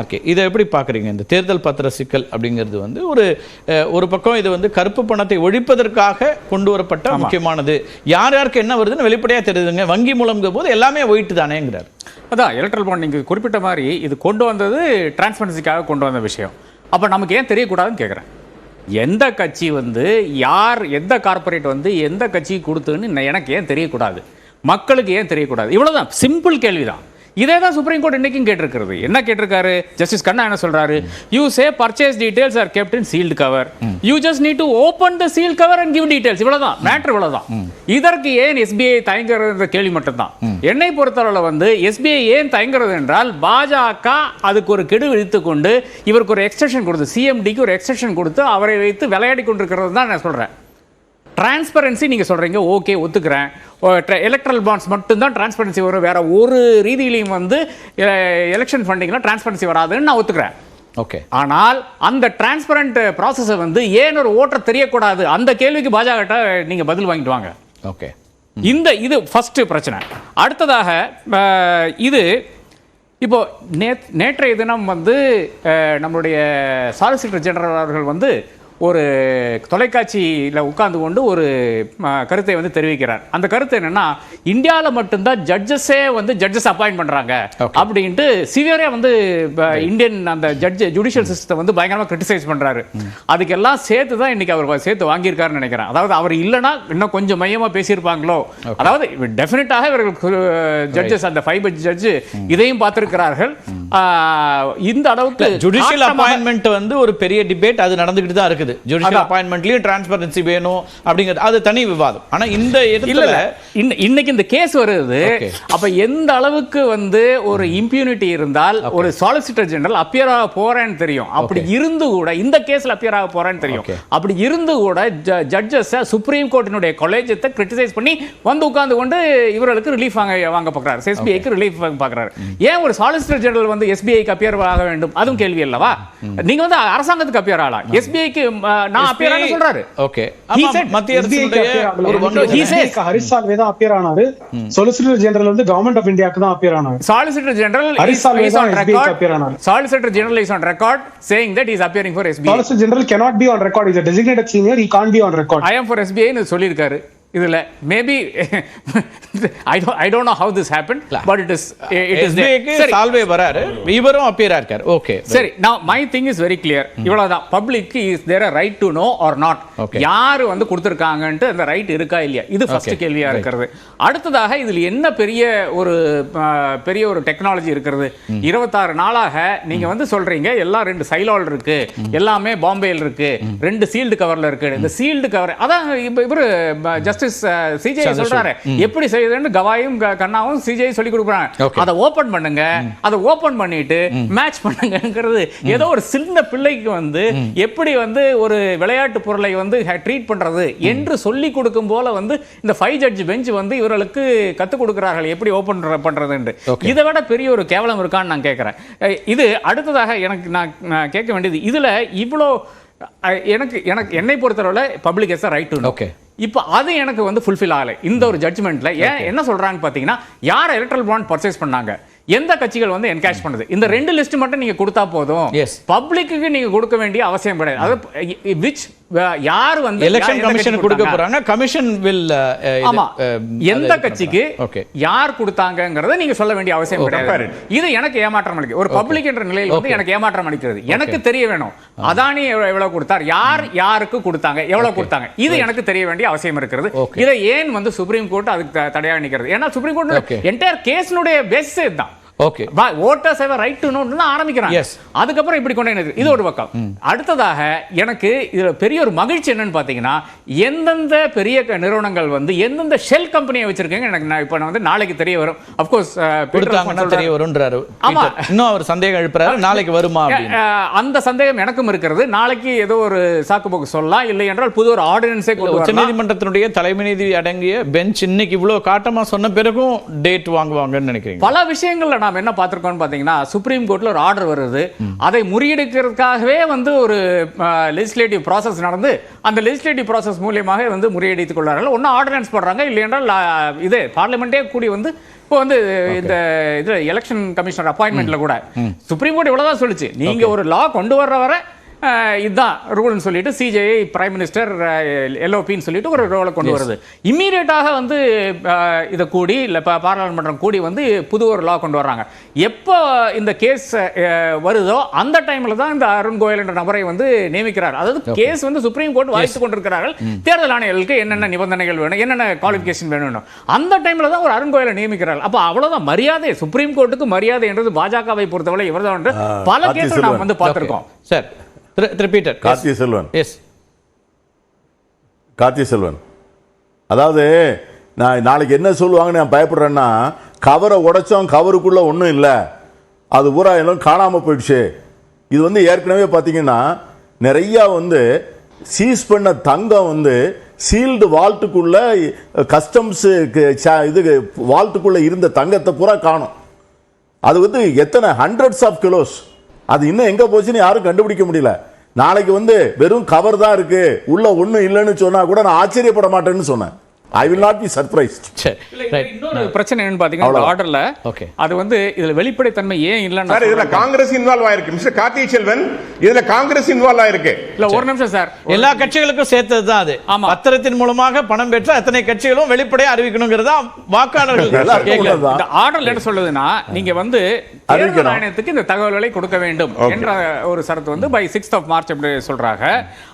Okay. இதை எப்படி பார்க்குறீங்க? இந்த தேர்தல் பத்திர சிக்கல் அப்படிங்கிறது வந்து ஒரு ஒரு பக்கம் இது வந்து கருப்பு பணத்தை ஒழிப்பதற்காக கொண்டு வரப்பட்ட முக்கியமானது. யார் யாருக்கு என்ன வருதுன்னு வெளிப்படையாக தெரியுதுங்க. வங்கி மூலம்ங்கிற போது எல்லாமே ஒயிட்டு தானேங்கிறார். அதான் எலக்ட்ரல் பாண்ட் நீங்கள் குறிப்பிட்ட மாதிரி இது கொண்டு வந்தது டிரான்ஸ்பரன்சிக்காக கொண்டு வந்த விஷயம். அப்போ நமக்கு ஏன் தெரியக்கூடாதுன்னு கேட்குறேன் எந்த கட்சி வந்து யார் எந்த கார்ப்பரேட் வந்து எந்த கட்சி கொடுத்துன்னு எனக்கு ஏன் தெரியக்கூடாது? மக்களுக்கு ஏன் தெரியக்கூடாது? இவ்வளவுதான். சிம்பிள் கேள்விதான். இதே தான் சுப்ரீம் கோர்ட் இன்னைக்கும் கேட்டிருக்கிறது. என்ன கேட்டிருக்காரு? ஜஸ்டிஸ் கண்ணா என்ன சொல்றாரு? You say purchase details are kept in sealed cover you just need to open the seal cover and give details இவ்வளவுதான். மேட்டர் இவ்வளவுதான். இதற்கு ஏன் எஸ்பிஐ தயங்குறது கேள்வி மட்டும்தான். என்னை பொறுத்தளவில் வந்து எஸ்பிஐ ஏன் தயங்குறது என்றால் பாஜக அதுக்கு ஒரு கெடு விதித்து கொண்டு இவருக்கு ஒரு எக்ஸ்டென்ஷன் கொடுத்து சிஎம்டிக்கு ஒரு எக்ஸ்டென்ஷன் கொடுத்து அவரை வைத்து விளையாடி கொண்டிருக்கிறது தான் நான் சொல்றேன். டிரான்ஸ்பரன்சி நீங்க சொல்றீங்க ஓகே ஒத்துக்கிறேன். எலக்ட்ரல் பாண்ட்ஸ் மட்டும்தான் டிரான்ஸ்பரன்சி வரும். வேற ஒரு ரீதியிலையும் வந்து எலெக்ஷன் ஃபண்டிங்ல டிரான்ஸ்பரன்சி வராதுன்னு நான் ஒத்துக்கிறேன். ஓகே ஆனால் அந்த டிரான்ஸ்பரண்ட் ப்ராசஸை வந்து ஏன் ஒரு ஓட்டர் தெரியக்கூடாது? அந்த கேள்விக்கு பாஜக நீங்க பதில் வாங்கிட்டு வாங்க. ஓகே இந்த இது ஃபர்ஸ்ட் பிரச்சனை. அடுத்ததாக இது இப்போ நேத் நேற்றைய தினம் வந்து நம்மளுடைய சாலிசிட்டர் ஜெனரல் அவர்கள் வந்து ஒரு தொலைக்காட்சியில் உட்கார்ந்து கொண்டு ஒரு கருத்தை வந்து தெரிவிக்கிறார். அந்த கருத்து என்னன்னா இந்தியாவில் மட்டும்தான் ஜட்ஜஸே வந்து ஜட்ஜஸ் அப்பாயிண்ட் Okay. அப்படின்ட்டு சிவியரே வந்து இந்தியன் அந்த ஜட்ஜ் ஜுடிஷியல் சிஸ்டம் வந்து பயங்கரமா கிரிட்டிசைஸ் பண்றாரு. அதுக்கெல்லாம் சேர்த்து தான் இன்னைக்கு அவர் சேர்த்து வாங்கியிருக்காருன்னு நினைக்கிறேன். அதாவது அவர் இல்லைன்னா இன்னும் கொஞ்சம் மையமா பேசியிருப்பாங்களோ? அதாவது டெஃபினட்டாக இவர்கள் ஜட்ஜஸ் அந்த ஃபைவ் ஜட்ஜ் இதையும் பார்த்திருக்கிறார்கள். ஆஹ், இந்த அளவுக்கு ஜுடிஷியல் அப்பாயின்மெண்ட் வந்து ஒரு பெரிய டிபேட் அது நடந்துகிட்டு தான் இருக்குது. ஜுடிஷியல் அதான். அப்பாயின்மெண்ட்லயும் டிரான்ஸ்பரன்சி வேணும் அப்படிங்கிறது அது தனி விவாதம். ஆனா இந்த இடத்துல இன்னைக்கு இந்த கேஸ் வருது. அப்ப எந்த அளவுக்கு வந்து ஒரு இம்பியூனிட்டி இருந்தால் ஒரு சாலிசிட்டர் ஜெனரல் அப்பியர் ஆக போறேன்னு தெரியும். அப்படி இருந்து கூட இந்த கேஸ்ல அப்பியர் ஆக போறேன்னு தெரியும். அப்படி இருந்து கூட ஜட்ஜஸ் சுப்ரீம் கோர்ட்டினுடைய கொலேஜத்தை கிரிட்டிசைஸ் பண்ணி வந்து உட்கார்ந்து கொண்டு இவர்களுக்கு ரிலீஃப் வாங்க வாங்க பார்க்கறாரு. எஸ்பிஐக்கு ரிலீஃப் பார்க்கறாரு. ஏன் ஒரு சாலிசிட்டர் ஜெனரல் வந்து எஸ்பிஐக்கு அப்பியர் ஆக வேண்டும்? அதுவும் கேள்வி அல்லவா? நீங்க வந்து அரசாங்கத்துக்கு அப்பியர் ஆகலாம். எஸ்பிஐக்கு நான் அப்பியர் சொல்றாரு ஓகே He said மத்திய ஹரிஷ் சால்வே தான் appear ஆனாரு சொலிசிட்டர் ஜெனரல் வந்து கவர்மெண்ட் ஆஃப் இந்தியாவுக்கு தான் appear ஆனாரு Solicitor General Harish is, Salve is தான் appear ஆனாரு. Solicitor General is on record saying that he is appearing for SBI. Solicitor General cannot be on record. He's a designated senior. He can't be on record. I am for SBI னு சொல்லியிருக்காரு இதுல maybe I I don't know how this happen but it is it is Salve வராரு. இவரும் அப்பியரா இருக்காரு. Okay சரி. Now my thing is very clear இவ்வளவுதான். Public is there right to know or not. யாரு வந்து கொடுத்திருக்காங்கன்ட்டு அந்த ரைட் இருக்கா இல்லையா? இது ஃபர்ஸ்ட். கேள்வியா. இருக்கிறது. அடுத்ததாக இதில் என்ன பெரிய ஒரு பெரிய ஒரு டெக்னாலஜி இருக்கிறது? இருபத்தாறு நாளாக நீங்க வந்து சொல்றீங்க எல்லாம் ரெண்டு சைலால் இருக்கு. எல்லாமே பாம்பேல இருக்கு. ரெண்டு சீல்டு கவர்ல இருக்கு. இந்த சீல்டு கவர் அதான் இப்ப இவரு ஜஸ்டிஸ் சிஜே சந்திரசூட். சொல்றாரு. எப்படி செய்யுதுன்னு கவாயும் கண்ணாவும் சிஜே சொல்லி கொடுக்குறாங்க. அதை ஓபன் பண்ணுங்க. அதை ஓபன் பண்ணிட்டு மேட்ச் பண்ணுங்கங்கிறது ஏதோ ஒரு சின்ன பிள்ளைக்கு வந்து எப்படி வந்து ஒரு விளையாட்டு பொருளை வந்து ட்ரீட் பண்றது என்று சொல்லி கொடுக்கும் போல வந்து இந்த ஃபைவ் ஜட்ஜ் பெஞ்ச் வந்து இவர்களுக்கு கத்துக் கொடுக்கிறார்கள். எப்படி ஓபன் பண்றதுன்னு. இதை விட பெரிய ஒரு கேவலம் இருக்கான்னு நான் கேட்கிறேன். இது அடுத்ததாக எனக்கு நான் கேட்க வேண்டியது இதுல இவ்வளோ எனக்கு எனக்கு என்னை பொறுத்தளவுல பப்ளிக் எஸ் ரைட் Okay. இப்போ அது எனக்கு வந்து ஃபுல்ஃபில் ஆகலை. இந்த ஒரு ஜட்ஜ்மெண்ட்ல ஏன் என்ன சொல்றாங்க பாத்தீங்கன்னா யார் எலக்ட்ரல் பாண்ட் பர்ச்சேஸ் பண்ணாங்க? எந்த கட்சிகள் வந்து என்கேஷ் பண்ணுது? இந்த ரெண்டு லிஸ்ட் மட்டும் நீங்க கொடுத்தா போதும். பப்ளிக்கு நீங்க கொடுக்க வேண்டிய அவசியம் கிடையாது. அது விச் யார் வந்து எலெக்ஷன் கமிஷன் கொடுக்க? போறாங்க கமிஷன் வில் ஆமா. எந்த கட்சிக்கு யார் கொடுத்தாங்கங்கறத நீங்க சொல்ல வேண்டிய அவசியம். கிடையாது. இது எனக்கு ஏமாற்றம் அளிக்கு ஒரு பப்ளிக் என்ற நிலையில் வந்து. எனக்கு ஏமாற்றம் அளிக்கிறது. எனக்கு தெரிய வேணும். அதானி எவ்வளவு கொடுத்தார்? யார் யாருக்கு கொடுத்தாங்க? எவ்வளவு கொடுத்தாங்க? இது எனக்கு தெரிய வேண்டிய அவசியம் இருக்கிறது. இதை ஏன் வந்து சுப்ரீம் கோர்ட் அதுக்கு த- தடையாக நிக்கிறது? ஏன்னா சுப்ரீம் கோர்ட். என்டையர் கேஸ்னுடைய பேசிஸே இதுதான். Okay voters have right to தான் ஆரம்பிக்கிறாங்க. Yes. அதுக்கப்புறம் இப்படி கொண்டு இது ஒரு பக்கம். அடுத்ததாக எனக்கு இதுல பெரிய ஒரு மகிழ்ச்சி என்னன்னு பாத்தீங்கன்னா எந்தெந்த பெரிய நிறுவனங்கள் வந்து எந்தெந்த ஷெல் கம்பெனியை வச்சிருக்கீங்க எனக்கு நான் இப்போ வந்து நாளைக்கு தெரிய வரும். கொடுத்தாங்கன்னா தெரிய வரும்ன்றாரு ஆமா. பீட்டர். இன்னும் அவர் சந்தேகம் எழுப்புறாரு. நாளைக்கு வருமா அந்த சந்தேகம் எனக்கும் இருக்கிறது. நாளைக்கு ஏதோ ஒரு சாக்கு போக்கு சொல்லலாம். இல்லை என்றால் புது ஒரு ஆர்டினன்ஸே கொண்டு வரலாம். உச்சநீதிமன்றத்தினுடைய தலைமை நீதி அடங்கிய பெஞ்ச் இன்னைக்கு இவ்வளவு காட்டமா சொன்ன பிறகும் டேட் வாங்குவாங்கன்னு நினைக்கிறீங்க. பல விஷயங்கள்ல நாம் என்ன பார்த்திருக்கோம்னு பார்த்தீங்கன்னா சுப்ரீம் கோர்ட்ல ஒரு ஆர்டர் வருது. அதை முறியடிக்கிறதுக்காகவே வந்து ஒரு லெஜிஸ்லேட்டிவ் ப்ராசஸ் நடந்து அந்த லெஜிஸ்லேட்டிவ் ப்ராசஸ் மூலியமாக வந்து முறியடித்துக் கொள்ளார்கள் ஒன்றும் ஆர்டினன்ஸ் போடுறாங்க இல்லை என்றால் இது பார்லிமெண்ட்டே கூடி வந்து இப்போ வந்து இந்த இது எலெக்ஷன் கமிஷனர் அப்பாயின்மெண்ட்ல கூட. சுப்ரீம் கோர்ட் இவ்வளவுதான் சொல்லுச்சு. நீங்க ஒரு லா கொண்டு வர்ற வரை இதுதான் ரூல்னு சொல்லிட்டு சிஜேஐ பிரைம் மினிஸ்டர் எல்ஓபின்னு சொல்லிட்டு ஒரு ரோலை கொண்டு வருது. இம்மீடியட்டாக வந்து இதை கூடி இல்லை பாராளுமன்றம் கூடி வந்து புது ஒரு லா கொண்டு வர்றாங்க. எப்போ இந்த கேஸ் வருதோ அந்த டைம்ல தான் இந்த அருண் கோயல் என்ற நபரை வந்து நியமிக்கிறார். அதாவது கேஸ் வந்து சுப்ரீம் கோர்ட் வாய்த்து கொண்டிருக்கிறார்கள். தேர்தல் ஆணையர்களுக்கு என்னென்ன நிபந்தனைகள் வேணும் என்னென்ன குவாலிஃபிகேஷன் வேணும் அந்த டைம்ல தான் ஒரு அருண் கோயலை நியமிக்கிறார்கள் அப்போ அவ்வளவுதான் மரியாதை சுப்ரீம் கோர்ட்டுக்கு மரியாதை என்றது பாஜகவை பொறுத்தவரை இவர்தான் என்று பல கேஸ். நாம் வந்து பார்த்திருக்கோம். சார் திரு திரு பீட்டர் கார்த்திய செல்வன் எஸ் கார்த்திய செல்வன் அதாவது நான் நாளைக்கு என்ன சொல்லுவாங்கன்னு நான் பயப்படுறேன்னா கவரை உடைச்சோம் கவருக்குள்ள ஒன்றும் இல்லை. அது பூரா எல்லாம் காணாமல் போயிடுச்சு. இது வந்து ஏற்கனவே பார்த்தீங்கன்னா நிறையா வந்து சீஸ் பண்ண தங்கம் வந்து சீல்டு வால்ட்டுக்குள்ள கஸ்டம்ஸ் இது வால்ட்டுக்குள்ள இருந்த தங்கத்தை பூரா காணும். அது வந்து எத்தனை? ஹண்ட்ரட்ஸ் ஆஃப் கிலோஸ் அது இன்னும் எங்க போச்சுன்னு யாரும் கண்டுபிடிக்க முடியல. நாளைக்கு வந்து வெறும் கவர் தான் இருக்கு. உள்ள ஒன்றும் இல்லைன்னு சொன்னா கூட நான் ஆச்சரியப்பட மாட்டேன்னு சொன்னேன். I will not be surprised இன்னொரு பிரச்சனை என்னன்னு பாத்தீங்கன்னா இந்த ஆர்டர்ல Okay. அது வந்து இதுல வெளிப்படைத்தன்மை ஏன் இல்லைன்னு சார் இதுல காங்கிரஸ் இன்வால்வ் ஆயிருக்கு மிஸ்டர் கார்த்தி செல்வன் இதுல காங்கிரஸ் இன்வால்வ் ஆயிருக்கு இல்ல ஒரு நிமிஷம் சார் எல்லா கட்சிகளுக்கும் சேர்த்தது தான் அது ஆமா. பத்திரத்தின் மூலமாக பணம் பெற்ற அத்தனை கட்சிகளும் வெளிப்படையா அறிவிக்கணுங்கிறதா வாக்காளர்கள். இந்த ஆர்டர்ல என்ன சொல்லுதுன்னா நீங்க வந்து தேர்தல். ஆணையத்துக்கு இந்த தகவல்களை கொடுக்க வேண்டும். என்ற ஒரு சரத்து வந்து பை சிக்ஸ்த் ஆஃப் மார்ச் அப்படி சொல்றாங்க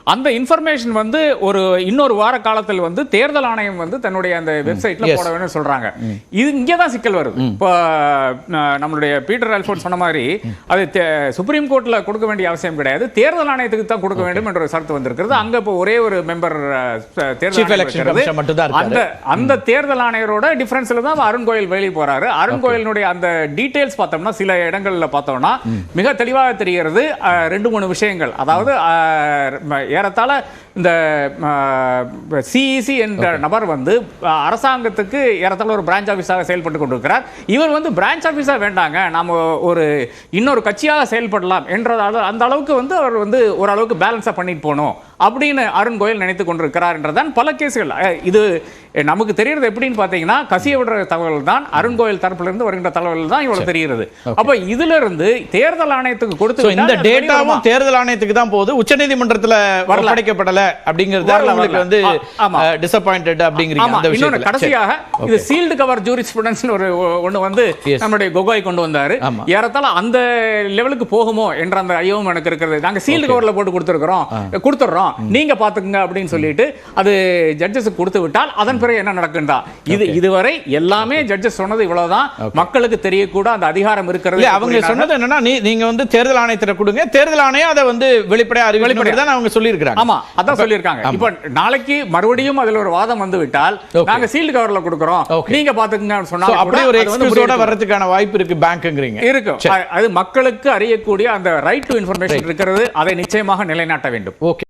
அந்த இன்ஃபர்மேஷன் வந்து ஒரு இன்னொரு வார காலத்தில் வந்து தேர்தல் ஆணையம் வந்து தன்னுடைய அந்த வெப்சைட்ல. போட வேணும்னு சொல்றாங்க. இது இங்கே தான் சிக்கல் வருது. இப்போ நம்மளுடைய பீட்டர் அல்போன் சொன்ன மாதிரி அது சுப்ரீம் கோர்ட்ல கொடுக்க வேண்டிய அவசியம் கிடையாது. தேர்தல் ஆணையத்துக்கு தான் கொடுக்க வேண்டும் என்ற ஒரு சரத்து வந்திருக்கிறது. அங்க இப்போ ஒரே ஒரு மெம்பர் தேர்தல். அந்த அந்த தேர்தல் ஆணையரோட டிஃபரன்ஸ்ல தான் அருண் கோயில் வெளியே போறாரு. அருண் கோயிலினுடைய அந்த டீடைல்ஸ் பார்த்தோம்னா சில இடங்கள்ல பார்த்தோம்னா மிக தெளிவாக தெரிகிறது ரெண்டு மூணு விஷயங்கள். அதாவது ஏறத்தாழ இந்த சிஇசி என்ற நபர் வந்து வந்து அரசாங்கத்துக்கு இடத்துல ஒரு பிரான்ச் ஆஃபீஸாக செயல்பட்டு கொண்டிருக்கிறார். இவர் வந்து பிரான்ச் ஆஃபீஸாக வேண்டாங்க. நாம் ஒரு இன்னொரு கட்சியாக செயல்படலாம் என்ற அந்த அளவுக்கு வந்து அவர் வந்து ஓரளவுக்கு பேலன்ஸாக பண்ணிட்டு போகணும் அப்படின்னு அருண் கோயல் நினைத்து கொண்டிருக்கிறார் என்றதான் பல கேசுகள் இது நமக்கு தெரியறது எப்படின்னு பாத்தீங்கன்னா கசிய விடுற தகவல் தான் அருண் கோயல் தரப்புல இருந்து வருகின்ற தகவல் தான் இவ்வளவு தெரிகிறது அப்ப இதுல இருந்து தேர்தல் ஆணையத்துக்கு கொடுத்து இந்த? டேட்டாவும் தேர்தல் ஆணையத்துக்கு தான் போகுது உச்சநீதிமன்றத்துல வரல. ஒப்படைக்கப்படல அப்படிங்கிறது வரல. வந்து. டிசப்பாயிண்டட் அப்படிங்கிறீங்க விஷயத்துல கடைசியாக. இது. சீல்டு கவர் ஜூரிஸ்பிரன்ஸ் ஒரு ஒண்ணு வந்து Yes. நம்மளுடைய கொகோய் கொண்டு வந்தாரு. ஏறத்தாழ அந்த லெவலுக்கு போகுமோ என்ற அந்த ஐயமும் எனக்கு இருக்கிறது நாங்க சீல்டு கவர்ல போட்டு கொடுத்துருக்கிறோம் கொடுத்துறோம் நீங்க பாத்துக்குங்க அப்படின்னு சொல்லிட்டு அது ஜட்ஜஸ் கொடுத்து விட்டால் அதன் பிறகு என்ன நடக்குண்டா இது இதுவரை எல்லாமே ஜட்ஜஸ் சொன்னது இவ்வளவுதான். மக்களுக்கு தெரியக்கூட அந்த அதிகாரம் இருக்கிறது அவங்க சொன்னது என்னன்னா நீங்க வந்து தேர்தல் ஆணையத்துல கொடுங்க. தேர்தல் ஆணையம் அதை வந்து வெளிப்படையா தான் அவங்க சொல்லியிருக்கிறாங்க. ஆமா அதான் சொல்லியிருக்காங்க. இப்ப நாளைக்கு மறுபடியும் அதுல ஒரு வாதம் வந்து விட்டால். நாங்க சீல்டு கவர்ல கொடுக்கறோம். நீங்க பாத்துக்குங்க சொன்னா அப்படி ஒரு எக்ஸ்கியூஸோட வர்றதுக்கான வாய்ப்பு இருக்கு பேங்க்ங்கிறீங்க. அ- அது மக்களுக்கு அறியக்கூடிய அந்த ரைட் டு இன்ஃபர்மேஷன் இருக்கிறது. அதை நிச்சயமாக நிலைநாட்ட வேண்டும். ஓகே